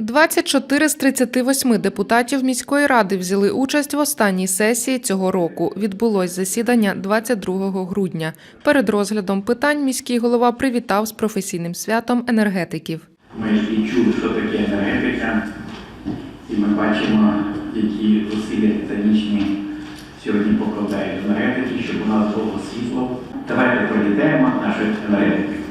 24 з 38 депутатів міської ради взяли участь в останній сесії цього року. Відбулось засідання 22 грудня. Перед розглядом питань міський голова привітав з професійним святом енергетиків. Ми і чули, що таке енергетика, і ми бачимо, які зусилля титанічні сьогодні покладають енергетики, щоб у нас було світло. Давайте привітаємо наших енергетиків.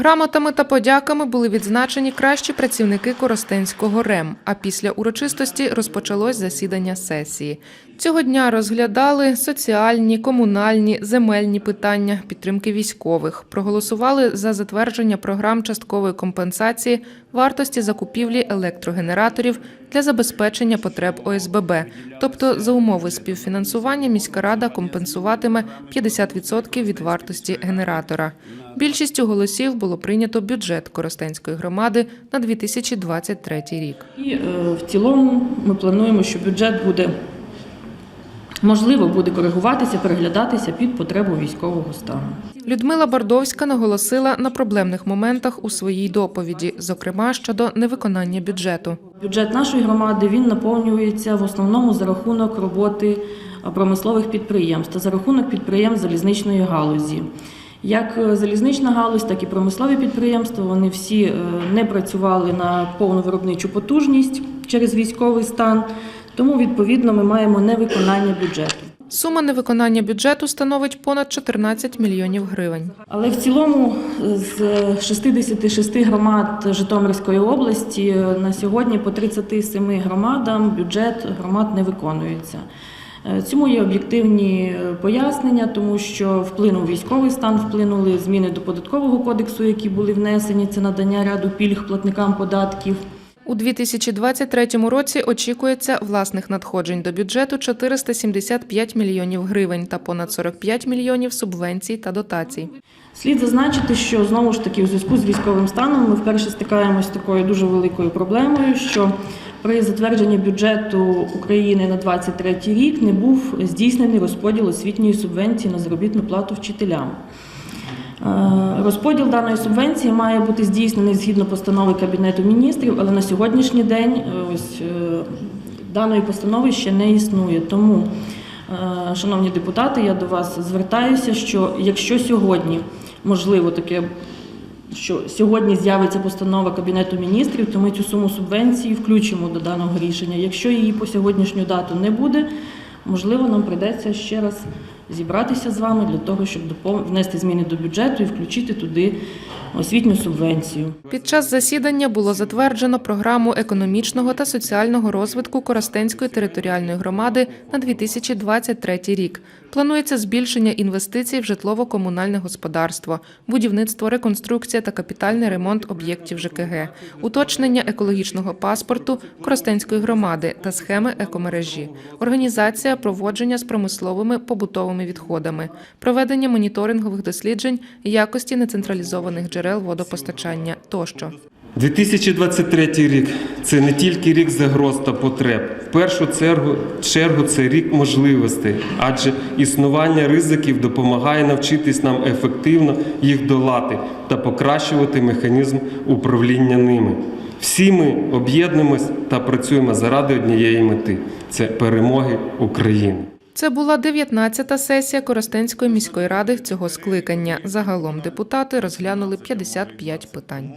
Грамотами та подяками були відзначені кращі працівники Коростенського РЕМ. А після урочистості розпочалось засідання сесії. Цього дня розглядали соціальні, комунальні, земельні питання, підтримки військових. Проголосували за затвердження програм часткової компенсації вартості закупівлі електрогенераторів для забезпечення потреб ОСББ. Тобто, за умови співфінансування міська рада компенсуватиме 50% від вартості генератора. Більшістю голосів було прийнято бюджет Коростенської громади на 2023 рік. І е, в цілому ми плануємо, що бюджет буде можливо буде коригуватися, переглядатися під потребу військового стану. Людмила Бардовська наголосила на проблемних моментах у своїй доповіді, зокрема щодо невиконання бюджету. Бюджет нашої громади він наповнюється в основному за рахунок роботи е, промислових підприємств та за рахунок підприємств залізничної галузі. Як е, залізнична галузь, так і промислові підприємства вони всі е, не працювали на повну виробничу потужність через військовий стан. Тому відповідно ми маємо невиконання бюджету. Сума невиконання бюджету становить понад 14 мільйонів гривень. Але в цілому з 66 громад Житомирської області на сьогодні по 37 громадам бюджет громад не виконується. Е, Цьому є об'єктивні е, пояснення, тому що вплинув військовий стан, вплинули зміни до податкового кодексу, які були внесені. Це надання ряду пільг платникам податків. У 2023 році очікується власних надходжень до бюджету 475 мільйонів гривень та понад 45 мільйонів субвенцій та дотацій. Слід зазначити, що знову ж таки у зв'язку з військовим станом ми вперше стикаємося з такою дуже великою проблемою, що при затвердженні бюджету України на 2023 рік не був здійснений розподіл освітньої субвенції на заробітну плату вчителям. Е, Розподіл даної субвенції має бути здійснений згідно постанови Кабінету міністрів, але на сьогоднішній день е, е, даної постанови ще не існує. Тому, шановні депутати, я до вас звертаюся, що якщо сьогодні можливо таке, що сьогодні з'явиться постанова Кабінету міністрів, то ми цю суму субвенції включимо до даного рішення. Якщо її по сьогоднішню дату не буде, можливо, нам прийдеться ще раз зібратися з вами для того, щоб внести зміни до бюджету і включити туди освітню субвенцію. Під час засідання було затверджено програму економічного та соціального розвитку Коростенської територіальної громади на 2023 рік. Планується збільшення інвестицій в житлово-комунальне господарство, будівництво, реконструкція та капітальний ремонт об'єктів ЖКГ, уточнення екологічного паспорту Коростенської громади та схеми екомережі, організація проводження з промисловими побутовими відходами, проведення моніторингових досліджень якості нецентралізованих джерел водопостачання тощо. 2023 рік це не тільки рік загроз та потреб. В першу чергу, чергу це рік можливостей, адже існування ризиків допомагає навчитись нам ефективно їх долати та покращувати механізм управління ними. Всі ми об'єднуємось та працюємо заради однієї мети це перемоги України. Це була 19-та сесія Коростенської міської ради цього скликання. Загалом депутати розглянули 55 питань.